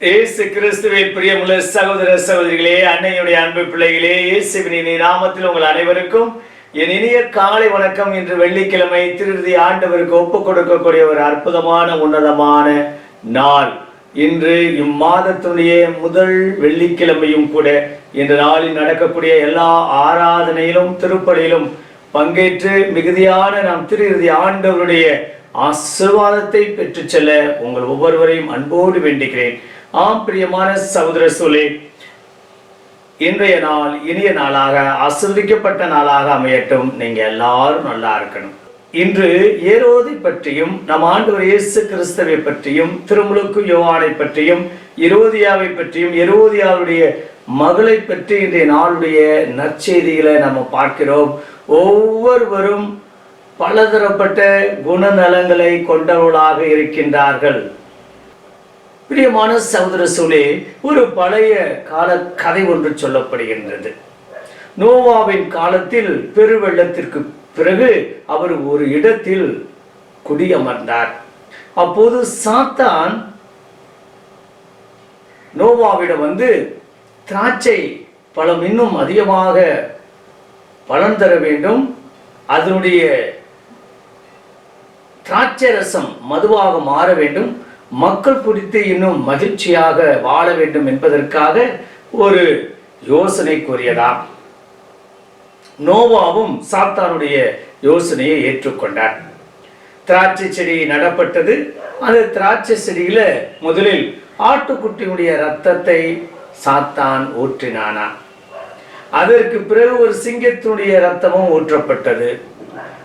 இயேசு கிறிஸ்துவின் பிரியமுள்ள சகோதர சகோதரிகளே அன்னையுடைய அன்பு பிள்ளைகளே இயேசுவின் நாமத்தில் உங்கள் அனைவருக்கும் என் இனிய காலை வணக்கம். இன்று வெள்ளிக்கிழமை திருதி ஆண்டவருக்கு ஒப்பு கொடுக்கக்கூடிய ஒரு அற்புதமான உன்னதமான நாள். இன்று இம்மாதத்துடைய முதல் வெள்ளிக்கிழமையும் கூட இந்த நாளில் நடக்கக்கூடிய எல்லா ஆராதனையிலும் திருப்பலியிலும் பங்கேற்று மிகுதியான நாம் திருதி ஆண்டவருடைய ஆசீர்வாதத்தை பெற்று செல்ல உங்கள் ஒவ்வொருவரையும் அன்போடு வேண்டுகிறேன் ஆம் பிரியமான சகோதர சோலே. இன்றைய நாள் இனிய நாளாக ஆசிர்வதிக்கப்பட்ட நாளாக அமையட்டும். நீங்க எல்லாரும் நல்லா இருக்கணும். இன்று ஏரோதை பற்றியும் நம் ஆண்டவர் இயேசு கிறிஸ்தவை பற்றியும் திருமுழுக்கு யோவானை பற்றியும் எரோதியாவை பற்றியும் எரோதியாவுடைய மகளை பற்றி இன்றைய நாளுடைய நற்செய்திகளை நம்ம பார்க்கிறோம். ஒவ்வொருவரும் பலதரப்பட்ட குணநலங்களை கொண்டவர்களாக இருக்கின்றார்கள். பிரியமான சகோதர சூழே ஒரு பழைய கால கதை ஒன்று சொல்லப்படுகின்றது. நோவாவின் காலத்தில் பெருவெள்ளத்திற்கு பிறகு அவர் ஒரு இடத்தில் குடியமர்ந்தார். அப்போது சாத்தான் நோவாவிடம் வந்து திராட்சை பழம் இன்னும் அதிகமாக பலன் தர வேண்டும். அதனுடைய திராட்சை ரசம் மதுவாக மாற வேண்டும். மக்கள் குறித்து இன்னும் மகிழ்ச்சியாக வாழ வேண்டும் என்பதற்காக ஒரு யோசனை கூறியதாம் நோவாவும் சாத்தானுடைய யோசனையை ஏற்றுக்கொண்டார். திராட்சை செடி நடப்பட்டது. அந்த திராட்சை செடியில முதலில் ஆட்டுக்குட்டியுடைய ரத்தத்தை சாத்தான் ஊற்றினானா. அதற்கு பிறகு ஒரு சிங்கத்தினுடைய ரத்தமும் ஊற்றப்பட்டது.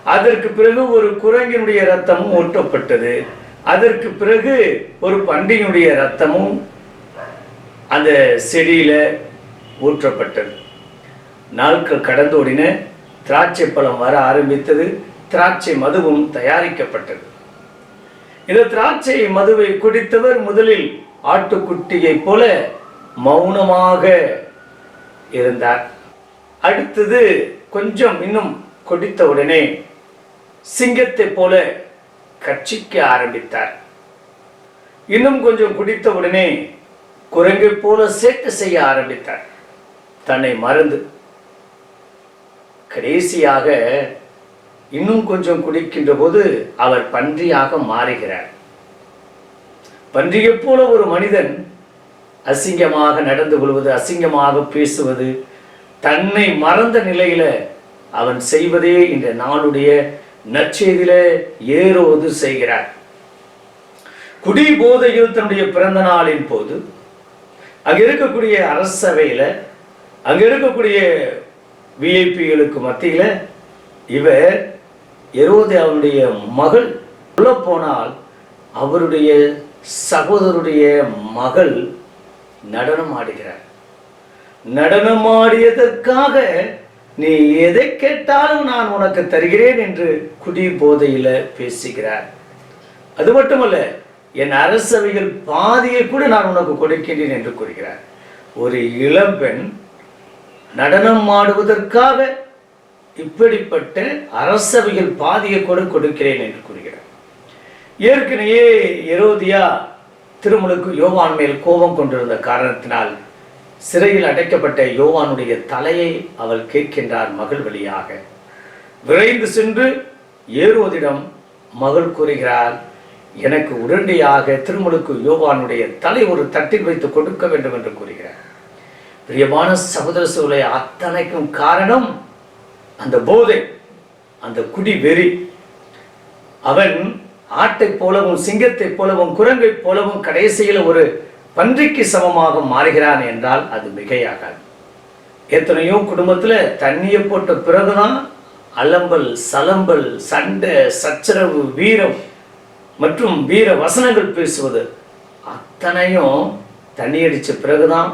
அதற்கு பிறகு ஒரு குரங்கினுடைய ரத்தமும் ஊற்றப்பட்டது. அதற்கு பிறகு ஒரு பண்டிகையுடைய ரத்தமும் அந்த செடியில் ஊற்றப்பட்டது. நாட்கள் கடந்தோடின திராட்சை பழம் வர ஆரம்பித்தது திராட்சை மதுவும் தயாரிக்கப்பட்டது. இந்த திராட்சை மதுவை குடித்தவர் முதலில் ஆட்டுக்குட்டியைப் போல மௌனமாக இருந்தார். அடுத்தது கொஞ்சம் இன்னும் குடித்த உடனே சிங்கத்தை போல கட்சிக்க ஆரம்பித்தார். இன்னும் கொஞ்சம் குடித்த உடனே குரங்கை போல சேட்டு செய்ய ஆரம்பித்தார். தன்னை மறந்து கடைசியாக இன்னும் கொஞ்சம் குடிக்கின்ற போது அவர் பன்றியாக மாறுகிறார். பன்றியைப் போல ஒரு மனிதன் அசிங்கமாக நடந்து கொள்வது அசிங்கமாக பேசுவது தன்னை மறந்த நிலையில அவன் செய்வதே இந்த நாளுடைய நற்செய்தியில ஏறுவது செய்கிறார். குடி போதையில் தன்னுடைய பிறந்த நாளின் போது அங்க இருக்கக்கூடிய அரசவையில அங்க இருக்கக்கூடிய விஐபிகளுக்கு மத்தியில இவர் எரோது அவனுடைய மகள் உள்ள போனால் அவருடைய சகோதரருடைய மகள் நடனம் ஆடுகிறார். நடனமாடியதற்காக நீ எதை கேட்டாலும் நான் உனக்கு தருகிறேன் என்று குடி போதையில பேசுகிறார். அது மட்டுமல்ல என் அரசவையில் பாதியை கூட நான் உனக்கு கொடுக்கின்றேன் என்று கூறுகிறார். ஒரு இளம்பெண் நடனம் ஆடுவதற்காக இப்படிப்பட்ட அரசவையில் பாதியை கூட கொடுக்கிறேன் என்று கூறுகிறார். ஏற்கனவே எரோதியா திருமலுக்கு யோவான் மேல் கோபம் கொண்டிருந்த காரணத்தினால் சிறையில் அடைக்கப்பட்ட யோவானுடைய தலையை அவள் கேட்கின்றார் மகள் வழியாக. விரைந்து சென்று ஏறுவதிடம் மகள் கூறுகிறாள் எனக்கு உடனடியாக திருமலுக்கு யோவானுடைய தலை ஒரு தட்டில் வைத்து கொடுக்க வேண்டும் என்று கூறுகிறார். பிரியமான சகோதர சூழலை அத்தனைக்கும் காரணம் அந்த போதை அந்த குடி வெறி. அவன் ஆட்டை போலவும் சிங்கத்தை போலவும் குரங்கை போலவும் கடைசியில் ஒரு பன்றிக்கு சமமாக மாறுகிறான் என்றால் அது மிகையாகாது. எத்தனையோ குடும்பத்துல தண்ணியை போட்ட பிறகுதான் அலம்பல் சலம்பல் சண்டை சச்சரவு வீரம் மற்றும் வீர வசனங்கள் பேசுவது அத்தனையும் தண்ணி அடிச்ச பிறகுதான்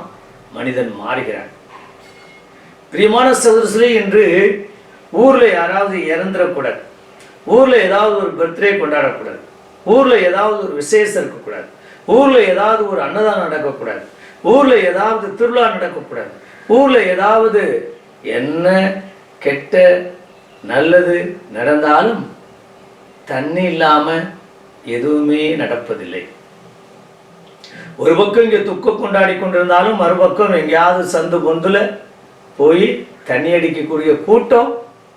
மனிதன் மாறுகிறான். பிரியமான சகோதரர்களே என்று ஊர்ல யாராவது இறந்துடக்கூடாது ஊர்ல ஏதாவது ஒரு பர்த்டே கொண்டாடக்கூடாது. ஊர்ல ஏதாவது ஒரு விசேஷம் இருக்கக்கூடாது. ஊரில் ஏதாவது ஒரு அன்னதானம் நடக்கக்கூடாது. ஊரில் ஏதாவது திருவிழா நடக்கக்கூடாது. ஊரில் ஏதாவது என்ன கெட்ட நல்லது நடந்தாலும் தண்ணி இல்லாமல் எதுவுமே நடப்பதில்லை. ஒரு பக்கம் இங்கே துக்க கொண்டாடி கொண்டிருந்தாலும் மறுபக்கம் எங்கேயாவது சந்து பொந்துல போய் தண்ணி அடிக்கக்கூடிய கூட்டம்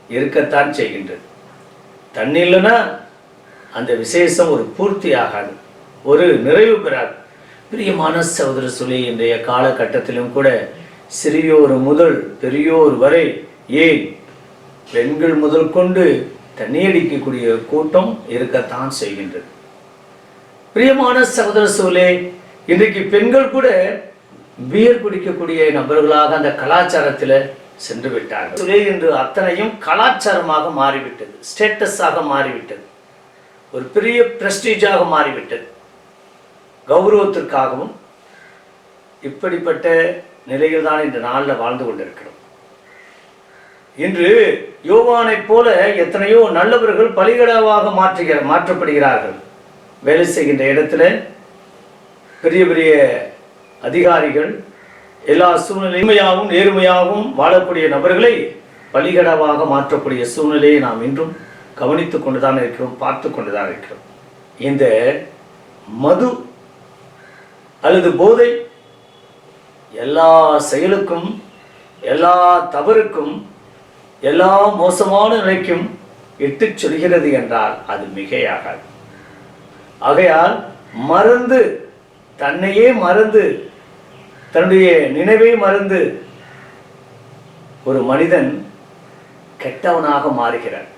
இருக்கத்தான் செய்கின்றது. தண்ணி இல்லைன்னா அந்த விசேஷம் ஒரு பூர்த்தி ஆகாது ஒரு நிறைவு பெறாது. பிரியமான சகோதர சொல்லி இன்றைய காலகட்டத்திலும் கூட சிறியோர் முதல் பெரியோர் வரை ஏன் பெண்கள் முதல் கொண்டு தண்ணியடிக்கக்கூடிய கூட்டம் இருக்கத்தான் செய்கின்றது. பிரியமான சகோதர சூழலே இன்றைக்கு பெண்கள் கூட பியர் குடிக்கக்கூடிய நபர்களாக அந்த கலாச்சாரத்தில் சென்று விட்டார்கள். சுலே என்று அத்தனையும் கலாச்சாரமாக மாறிவிட்டது ஸ்டேட்டஸாக மாறிவிட்டது. ஒரு பெரிய பிரஸ்டீஜாக மாறிவிட்டது. கௌரவத்திற்காகவும் இப்படிப்பட்ட நிலையில் தான் இந்த நாளில் வாழ்ந்து கொண்டிருக்கிறோம். இன்று யோவானைப் போல எத்தனையோ நல்லவர்கள் பலிகடாவாக மாற்றுகிற மாற்றப்படுகிறார்கள். வேலை செய்கின்ற இடத்துல பெரிய பெரிய அதிகாரிகள் எல்லா சூழ்நிலையாகவும் நேர்மையாகவும் வாழக்கூடிய நபர்களை பலிகடாவாக மாற்றக்கூடிய சூழ்நிலையை நாம் இன்றும் கவனித்துக் கொண்டுதான் இருக்கிறோம் பார்த்து கொண்டுதான் இருக்கிறோம். இந்த மது அல்லது போதை. எல்லா செயலுக்கும் எல்லா தவறுக்கும் எல்லா மோசமான நிலைக்கும் இட்டு சொல்கிறது என்றால் அது மிகையாகாது. ஆகையால் மறந்து தன்னையே மறந்து தன்னுடைய நினைவை மறந்து ஒரு மனிதன் கெட்டவனாக மாறுகிறான்.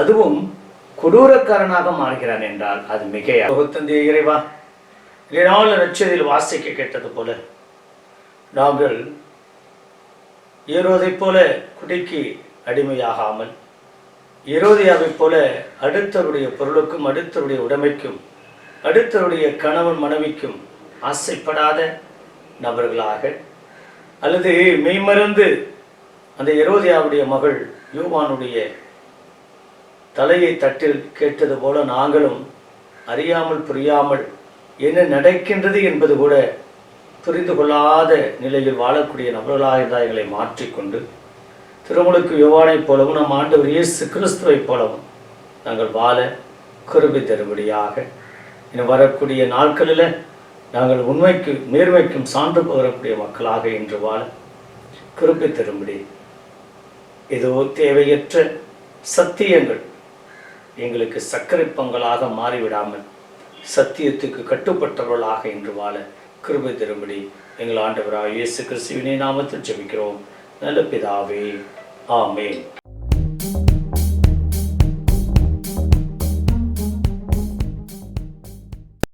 அதுவும் கொடூரக்காரனாக மாறுகிறான் என்றால் அது மிகையா தந்தைய இறைவா நாள் நச்சதில் வாசிக்க கேட்டது போல நாங்கள் ஏரோதைப் போல குடிக்கு அடிமையாகாமல் ஏரோதியாவைப் போல அடுத்தருடைய பொருளுக்கும் அடுத்தருடைய உடைமைக்கும் அடுத்தருடைய கணவன் மனைவிக்கும் ஆசைப்படாத நபர்களாக அல்லது மெய்மறந்து அந்த எரோதியாவுடைய மகள் யூவானுடைய தலையை தட்டில் கேட்டது போல நாங்களும் அறியாமல் புரியாமல் என்ன நடக்கின்றது என்பது கூட புரிந்து கொள்ளாத நிலையில் வாழக்கூடிய நபர்களாக இருந்தால் எங்களை மாற்றிக்கொண்டு திருமுழுக்கு யோவானைப் போலவும் நம் ஆண்டவர் இயேசு கிறிஸ்துவைப் போலவும் நாங்கள் வாழ குருபி தரும்படியாக. இன்னும் வரக்கூடிய நாட்களில் நாங்கள் உண்மைக்கு நேர்மைக்கும் சான்று பகரக்கூடிய மக்களாக இன்று வாழ குறிப்பி தரும்படி. ஏதோ தேவையற்ற சத்தியங்கள் எங்களுக்கு சர்க்கரை பொங்கலாக மாறிவிடாமல் சத்தியத்துக்கு கட்டுப்பட்டவர்களாக இன்று வாழ கிருபை தரும்படி எங்கள் ஆண்டவராக இயேசு கிறிஸ்துவினை நாமத்தில் ஜெபிக்கிறோம். நல்ல பிதாவே ஆமேன்.